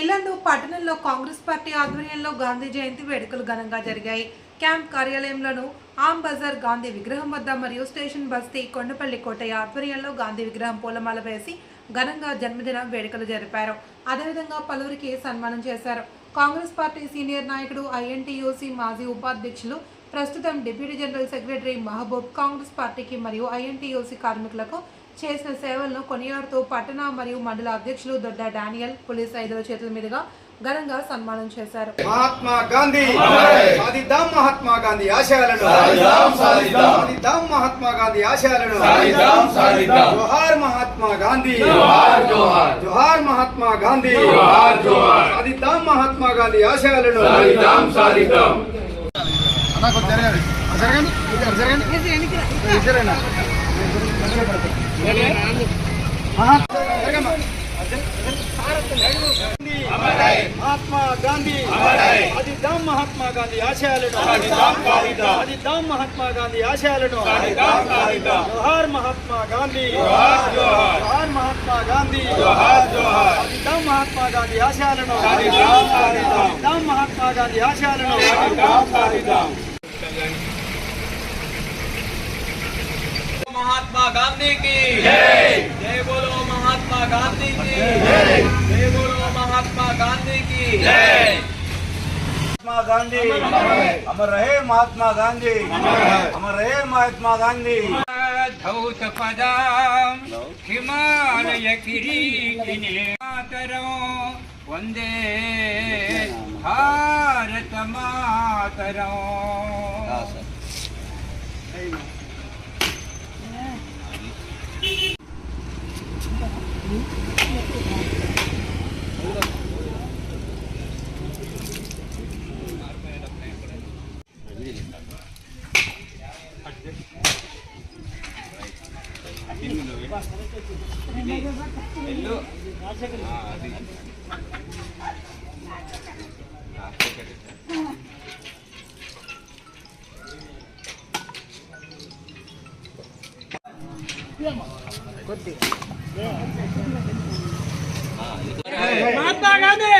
ఇళ్ళందు పట్టణంలో కాంగ్రెస్ పార్టీ ఆధ్వర్యంలో గాంధీ జయంతి వేడుకలు ఘనంగా జరిగాయి. క్యాంప్ కార్యాలయంలోను ఆమ్ బజార్ గాంధీ విగ్రహం వద్ద మరియు స్టేషన్ బస్తీ కొండపల్లి కోటయ్య ఆధ్వర్యంలో గాంధీ విగ్రహం పూలమాల వేసి ఘనంగా జన్మదిన వేడుకలు జరిపారు. అదేవిధంగా పలువురికి సన్మానం చేశారు. కాంగ్రెస్ పార్టీ సీనియర్ నాయకుడు ఐఎన్టీయూసీ మాజీ ఉపాధ్యక్షులు ప్రస్తుతం deputy general secretary Mahaboob Congress పార్టీకి మరియు ఐఎన్టీయూసీ కార్మికులకు చేసిన సేవలను కొనియాడుతూ పట్టణ మరియు మండల అధ్యక్షులు దొడ్డ డానియల్ పోలీస్ ఐదుల చేతుల మీదుగా ఘనంగా సన్మానం చేశారు. మహాత్మా గాంధీ! సాధిద్దాం మహాత్మా గాంధీ ఆశయాలను! సాధిద్దాం మహాత్మా గాంధీ ఆశయాలను! జోహార్ మహాత్మా గాంధీ! జోహార్ మహాత్మా గాంధీ! సాధిద్దాం మహాత్మా గాంధీ ఆశయాలను! జరగండి. జరగండి. ఇక్కడ జరగండి. ఇక్కడ జరగండి ఆహా, జరగమ్మా. మహాత్మా గాంధీ సాధిద్దాం మహాత్మా గాంధీ ఆశయాలను సాధిద్దాం మహాత్మా గాంధీ ఆశయాలను జోహార్ మహాత్మా గాంధీ జోహార్ మహాత్మా గాంధీ సాధిద్దాం మహాత్మా గాంధీ ఆశయాలను సాధిద్దాం మహాత్మా గాంధీ ఆశయాలను महात्मा गांधी की। जय बोलो महात्मा गांधी की। जय बोलो महात्मा गांधी की। जय महात्मा गांधी। अमर रहे महात्मा गांधी। अमर रहे महात्मा गांधी। धौत पदाम, हिमालय किरीटिने। मातरं वंदे भारत ఎల్లు అది. మహాత్మా గాంధీ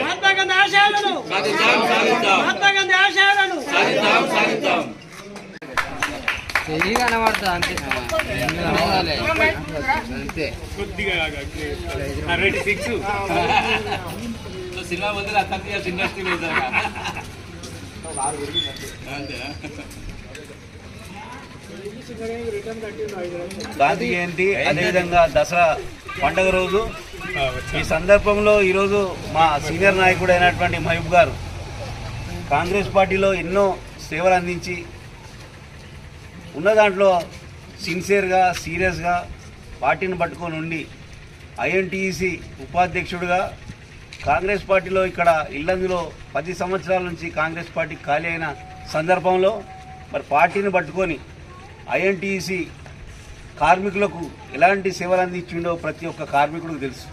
మహాత్మా గాంధీ ఆశయాలను! మహాత్మా గాంధీ ఆశయాలను చెయ్యి కనబడుతుంది అంతే. అంతే సినిమా ముందు. అతనికి ఇండస్ట్రీ గాంధీ జయంతి అదేవిధంగా దసరా పండుగ రోజు. ఈ సందర్భంలో ఈరోజు మా సీనియర్ నాయకుడు అయినటువంటి మహబూబ్ గారు కాంగ్రెస్ పార్టీలో ఎన్నో సేవలు అందించి ఉన్న దాంట్లో సిన్సియర్గా సీరియస్గా పార్టీని పట్టుకొని ఉండి ఐఎన్టీఈసి ఉపాధ్యక్షుడిగా కాంగ్రెస్ పార్టీలో ఇక్కడ ఇల్లందులో పది సంవత్సరాల నుంచి కాంగ్రెస్ పార్టీ ఖాళీ అయిన సందర్భంలో మరి పార్టీని పట్టుకొని ఐఎన్టీసీ కార్మికులకు ఎలాంటి సేవలు అందించిండో ప్రతి ఒక్క కార్మికుడికి తెలుసు.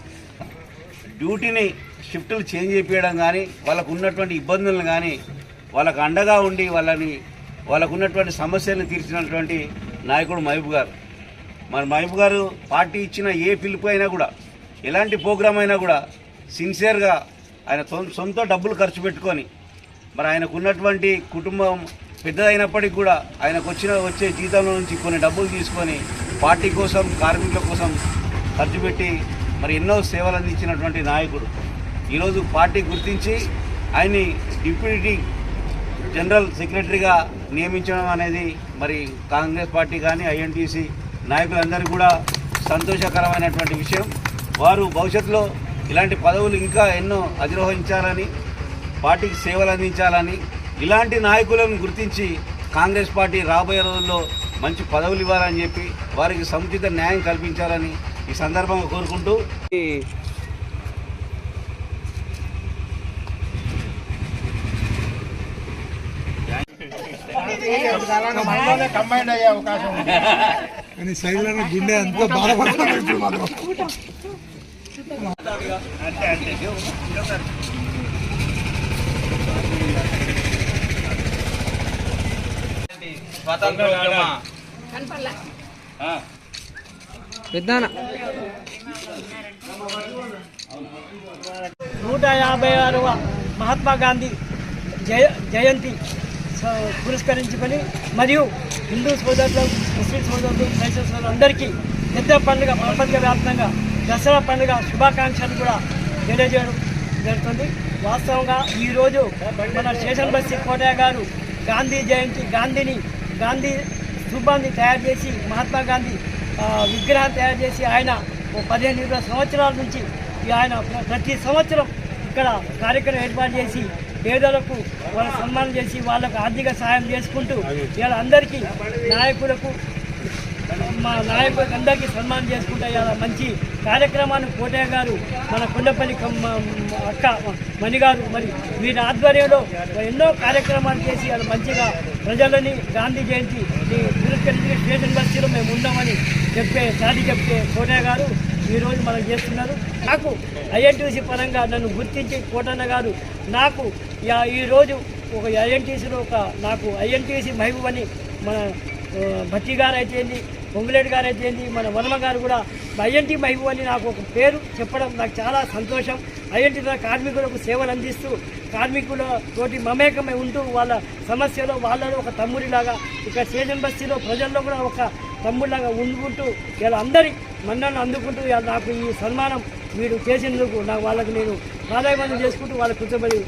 డ్యూటీని షిఫ్టులు చేంజ్ చేయడం కానీ వాళ్ళకు ఉన్నటువంటి ఇబ్బందులను కానీ వాళ్ళకు అండగా ఉండి వాళ్ళని వాళ్ళకు ఉన్నటువంటి సమస్యలను తీర్చినటువంటి నాయకుడు మహబూబ్ గారు. మరి మహబూబ్ గారు పార్టీ ఇచ్చిన ఏ పిలుపు అయినా కూడా ఎలాంటి ప్రోగ్రాం అయినా కూడా సిన్సియర్గా ఆయన సొంత డబ్బులు ఖర్చు పెట్టుకొని మరి ఆయనకు ఉన్నటువంటి కుటుంబం పెద్దదైనప్పటికీ కూడా ఆయనకు వచ్చిన వచ్చే జీతంలో నుంచి కొన్ని డబ్బులు తీసుకొని పార్టీ కోసం కార్మికుల కోసం ఖర్చు పెట్టి మరి ఎన్నో సేవలు అందించినటువంటి నాయకుడు. ఈరోజు పార్టీ గుర్తించి ఆయన్ని డిప్యూటీ జనరల్ సెక్రటరీగా నియమించడం అనేది మరి కాంగ్రెస్ పార్టీ కానీ ఐఎన్టీసీ నాయకులందరూ కూడా సంతోషకరమైనటువంటి విషయం. వారు భవిష్యత్తులో ఇలాంటి పదవులు ఇంకా ఎన్నో అధిరోహించాలని పార్టీకి సేవలు అందించాలని ఇలాంటి నాయకులను గుర్తించి కాంగ్రెస్ పార్టీ రాబోయే రోజుల్లో మంచి పదవులు ఇవ్వాలని చెప్పి వారికి సముచిత న్యాయం కల్పించాలని ఈ సందర్భంగా కోరుకుంటూ అయ్యే అవకాశం కానీ గుండె అంతా ఇప్పుడు మాత్రం. పెద్దనా? నూట యాభై ఆరవ మహాత్మా గాంధీ జయ జయంతి స- పురస్కరించుకొని మరియు హిందూ సోదరులు ముస్లిం సోదరులు క్రైస్తవ సోదరులు అందరికీ పెద్ద పండుగ ప్రపంచ వ్యాప్తంగా దసరా పండుగ శుభాకాంక్షలు కూడా తెలియజేయడం జరుగుతుంది. వాస్తవంగా ఈరోజు మన స్టేషన్ బస్సి కోటయ్య గారు గాంధీ జయంతి గాంధీని గాంధీ స్థూపాన్ని తయారు చేసి మహాత్మా గాంధీ విగ్రహాన్ని తయారు చేసి ఆయన ఓ పదిహేను ఇరవై సంవత్సరాల నుంచి ఈ ఆయన ప్రతి సంవత్సరం ఇక్కడ కార్యక్రమం ఏర్పాటు చేసి పేదలకు వాళ్ళ సన్మానం చేసి వాళ్ళకు ఆర్థిక సహాయం చేసుకుంటూ ఇలా అందరికీ నాయకులకు మా నాయకులకు అందరికీ సన్మానం చేసుకుంటా ఇలా మంచి కార్యక్రమాన్ని కోటయ్య గారు మన కొండపల్లి అక్క మణి గారు మరి వీరి ఆధ్వర్యంలో ఎన్నో కార్యక్రమాలు చేసి వాళ్ళు మంచిగా ప్రజలని గాంధీ జయంతి తిరస్కరించిన స్టేషన్ బస్సులో మేము ఉన్నామని చెప్పే సాటి చెప్తే కోటయ్య గారు ఈరోజు మనం చేస్తున్నారు. నాకు ఐఎన్టీసీ పరంగా నన్ను గుర్తించి కోటన్న గారు నాకు యా- ఈరోజు ఒక ఐఎన్టీసీలో ఒక నాకు ఐఎన్టీసీ మహబూబ్ అని మన భట్టి గారు అయితే పొంగులేటి గారు అయితే ఏంది? మన వర్మ గారు కూడా ఐఎన్టీ మహబూబ్ అని నాకు ఒక పేరు చెప్పడం నాకు చాలా సంతోషం. ఐఎన్టీ కార్మికులకు సేవలు అందిస్తూ కార్మికుల తోటి మమేకమై ఉంటూ వాళ్ళ సమస్యలో వాళ్ళలో ఒక తమ్ముడిలాగా ఇక్కడ స్టేషన్ బస్తీలో ప్రజల్లో కూడా ఒక తమ్ముడిలాగా ఉండుకుంటూ ఇలా అందరి మన్నను అందుకుంటూ ఇలా నాకు ఈ సన్మానం వీడు చేసినందుకు నాకు వాళ్ళకి నేను ప్రాధాన్యత చేసుకుంటూ వాళ్ళకి కూర్చోబడి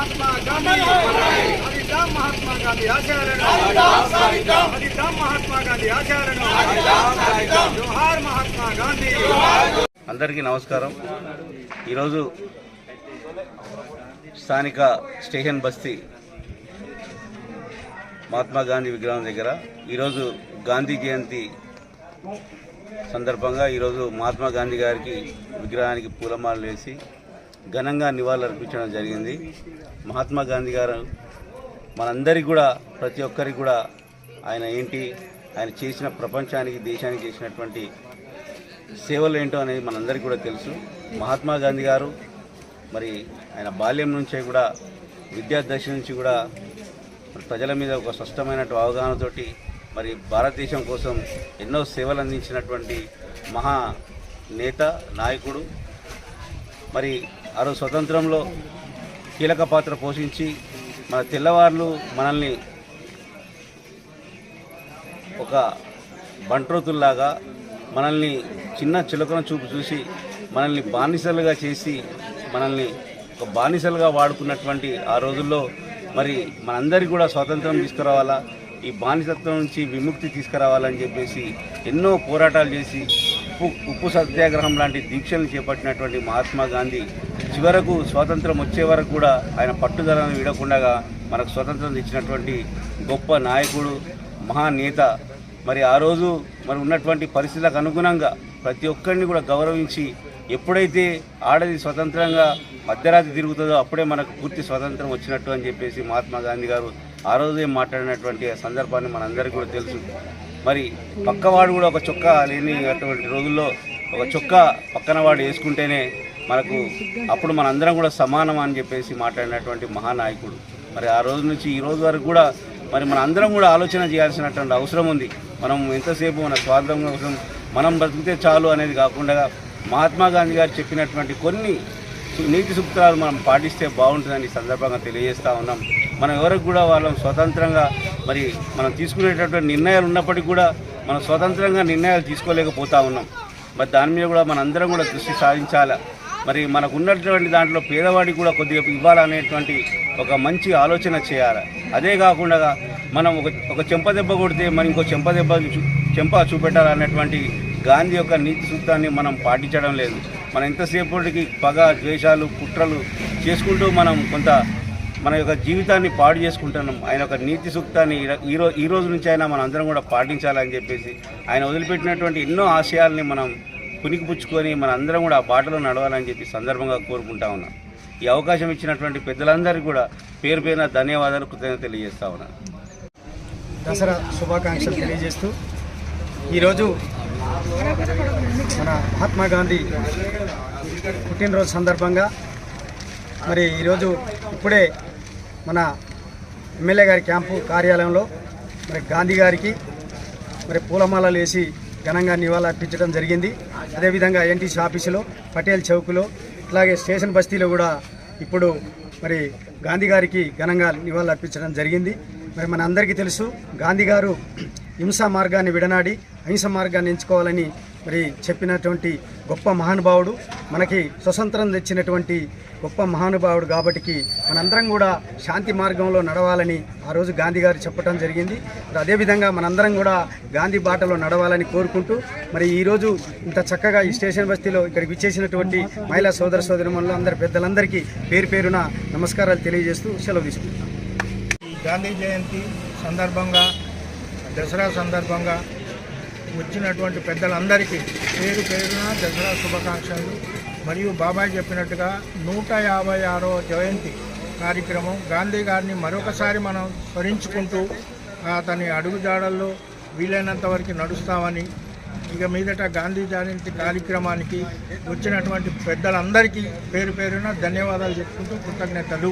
మహాత్మా గాంధీ మహాత్మా గాంధీ మహాత్మా గాంధీ మహాత్మా గాంధీ. అందరికీ నమస్కారం. ఈరోజు స్థానిక స్టేషన్ బస్తీ మహాత్మా గాంధీ విగ్రహం దగ్గర ఈరోజు గాంధీ జయంతి సందర్భంగా ఈరోజు మహాత్మా గాంధీ గారికి విగ్రహానికి పూలమాలలు వేసి ఘనంగా నివాళులర్పించడం జరిగింది. మహాత్మా గాంధీ గారు మనందరికీ కూడా ప్రతి ఒక్కరికి కూడా ఆయన ఏంటి ఆయన చేసిన ప్రపంచానికి దేశానికి చేసినటువంటి సేవలు ఏంటో అనేది మనందరికీ కూడా తెలుసు. మహాత్మా గాంధీ గారు మరి ఆయన బాల్యం నుంచే కూడా విద్యాదశ నుంచి కూడా ప్రజల మీద ఒక స్పష్టమైన అవగాహనతోటి మరి భారతదేశం కోసం ఎన్నో సేవలు అందించినటువంటి మహా నేత నాయకుడు. మరి ఆ రోజు స్వతంత్రంలో కీలక పాత్ర పోషించి మన తెల్లవార్లు మనల్ని ఒక బంట్రోతుల్లాగా మనల్ని చిన్న చిలకన చూపు చూసి మనల్ని బానిసలుగా చేసి మనల్ని ఒక బానిసలుగా వాడుకున్నటువంటి ఆ రోజుల్లో మరి మనందరికీ కూడా స్వాతంత్రం తీసుకురావాలా? ఈ బానిసత్వం నుంచి విముక్తి తీసుకురావాలని చెప్పేసి ఎన్నో పోరాటాలు చేసి ఉప్పు ఉప్పు సత్యాగ్రహం లాంటి దీక్షలు చేపట్టినటువంటి మహాత్మా గాంధీ చివరకు స్వాతంత్రం వచ్చే వరకు కూడా ఆయన పట్టుదలను విడకుండా మనకు స్వాతంత్రం ఇచ్చినటువంటి గొప్ప నాయకుడు మహానేత. మరి ఆ రోజు మరి ఉన్నటువంటి పరిస్థితులకు అనుగుణంగా ప్రతి ఒక్కరిని కూడా గౌరవించి ఎప్పుడైతే ఆడది స్వతంత్రంగా మధ్యరాత్రి తిరుగుతుందో అప్పుడే మనకు పూర్తి స్వాతంత్రం వచ్చినట్టు అని చెప్పేసి మహాత్మా గాంధీ గారు ఆ రోజే మాట్లాడినటువంటి సందర్భాన్ని మనందరికీ కూడా తెలుసు. మరి పక్కవాడు కూడా ఒక చొక్కా లేని అటువంటి రోజుల్లో ఒక చొక్కా పక్కన వాడు వేసుకుంటేనే మనకు అప్పుడు మనందరం కూడా సమానం అని చెప్పేసి మాట్లాడినటువంటి మహానాయకుడు. మరి ఆ రోజు నుంచి ఈ రోజు వరకు కూడా మరి మన అందరం కూడా ఆలోచన చేయాల్సినటువంటి అవసరం ఉంది. మనం ఎంతసేపు మన స్వార్థం కోసం మనం బ్రతికితే చాలు అనేది కాకుండా మహాత్మా గాంధీ గారు చెప్పినటువంటి కొన్ని నీతి సూత్రాలు మనం పాటిస్తే బాగుంటుందని సందర్భంగా తెలియజేస్తూ ఉన్నాం. మనం ఎవరికి కూడా వాళ్ళం స్వతంత్రంగా మరి మనం తీసుకునేటటువంటి నిర్ణయాలు ఉన్నప్పటికీ కూడా మనం స్వతంత్రంగా నిర్ణయాలు తీసుకోలేకపోతా ఉన్నాం. మరి దాని మీద కూడా మనందరం కూడా దృష్టి సాధించాలి మరి మనకు ఉన్నటువంటి దాంట్లో పేదవాడికి కూడా కొద్దిగా ఇవ్వాలనేటువంటి ఒక మంచి ఆలోచన చేయాలి? అదే కాకుండా మనం ఒక ఒక చెంపదెబ్బ కొడితే మనం ఇంకో చెంపదెబ్బ చెంప చూపెట్టాలనేటువంటి గాంధీ యొక్క నీతి సూత్రాన్ని మనం పాటించడం లేదు. మనం ఎంతసేపటికి పగ ద్వేషాలు కుట్రలు చేసుకుంటూ మనం కొంత మన యొక్క జీవితాన్ని పాడు చేసుకుంటున్నాం. ఆయన యొక్క నీతి సూక్తాన్ని ఈ- ఈ రోజు ఈ రోజు నుంచి అయినా మనం అందరం కూడా పాటించాలని చెప్పేసి ఆయన వదిలిపెట్టినటువంటి ఎన్నో ఆశయాల్ని మనం పుణికిపుచ్చుకొని మన అందరం కూడా ఆ బాటలో నడవాలని చెప్పి సందర్భంగా కోరుకుంటా ఉన్నాం. ఈ అవకాశం ఇచ్చినటువంటి పెద్దలందరికీ కూడా పేరు పేరున ధన్యవాదాలు కృతజ్ఞత తెలియజేస్తా ఉన్నాను దసరా శుభాకాంక్షలు తెలియజేస్తూ ఈరోజు మన మహాత్మా గాంధీ పుట్టినరోజు సందర్భంగా మరి ఈరోజు ఇప్పుడే మన ఎమ్మెల్యే గారి క్యాంపు కార్యాలయంలో మరి గాంధీ గారికి మరి పూలమాలలు వేసి ఘనంగా నివాళులర్పించడం జరిగింది. అదేవిధంగా ఎన్టీసీ ఆఫీసులో పటేల్ చౌక్లో అలాగే స్టేషన్ బస్తీలో కూడా ఇప్పుడు మరి గాంధీ గారికి ఘనంగా నివాళులర్పించడం జరిగింది. మరి మన అందరికీ తెలుసు గాంధీ గారు హింసా మార్గాన్ని విడనాడి అహింస మార్గాన్ని ఎంచుకోవాలని మరి చెప్పినటువంటి గొప్ప మహానుభావుడు మనకి స్వతంత్రం తెచ్చినటువంటి గొప్ప మహానుభావుడు కాబట్టికి మనందరం కూడా శాంతి మార్గంలో నడవాలని ఆ రోజు గాంధీ గారు చెప్పడం జరిగింది. మరి అదేవిధంగా మనందరం కూడా గాంధీ బాటలో నడవాలని కోరుకుంటూ మరి ఈరోజు ఇంత చక్కగా ఈ స్టేషన్ బస్తీలో ఇక్కడికి విచ్చేసినటువంటి మహిళా సోదర సోదరులు అందరి పెద్దలందరికీ పేరు పేరున నమస్కారాలు తెలియజేస్తూ సెలవు తీసుకుంటాం ఈ గాంధీ జయంతి సందర్భంగా దసరా సందర్భంగా వచ్చినటువంటి పెద్దలందరికీ పేరు పేరున దసరా శుభాకాంక్షలు. మరియు బాబాయ్ చెప్పినట్టుగా నూట యాభై ఆరో జయంతి కార్యక్రమం గాంధీ గారిని మరొకసారి మనం స్మరించుకుంటూ అతని అడుగుజాడల్లో వీలైనంత వరకు నడుస్తామని ఇక మీదట గాంధీ జయంతి కార్యక్రమానికి వచ్చినటువంటి పెద్దలందరికీ పేరు పేరున ధన్యవాదాలు చెప్పుకుంటూ కృతజ్ఞతలు.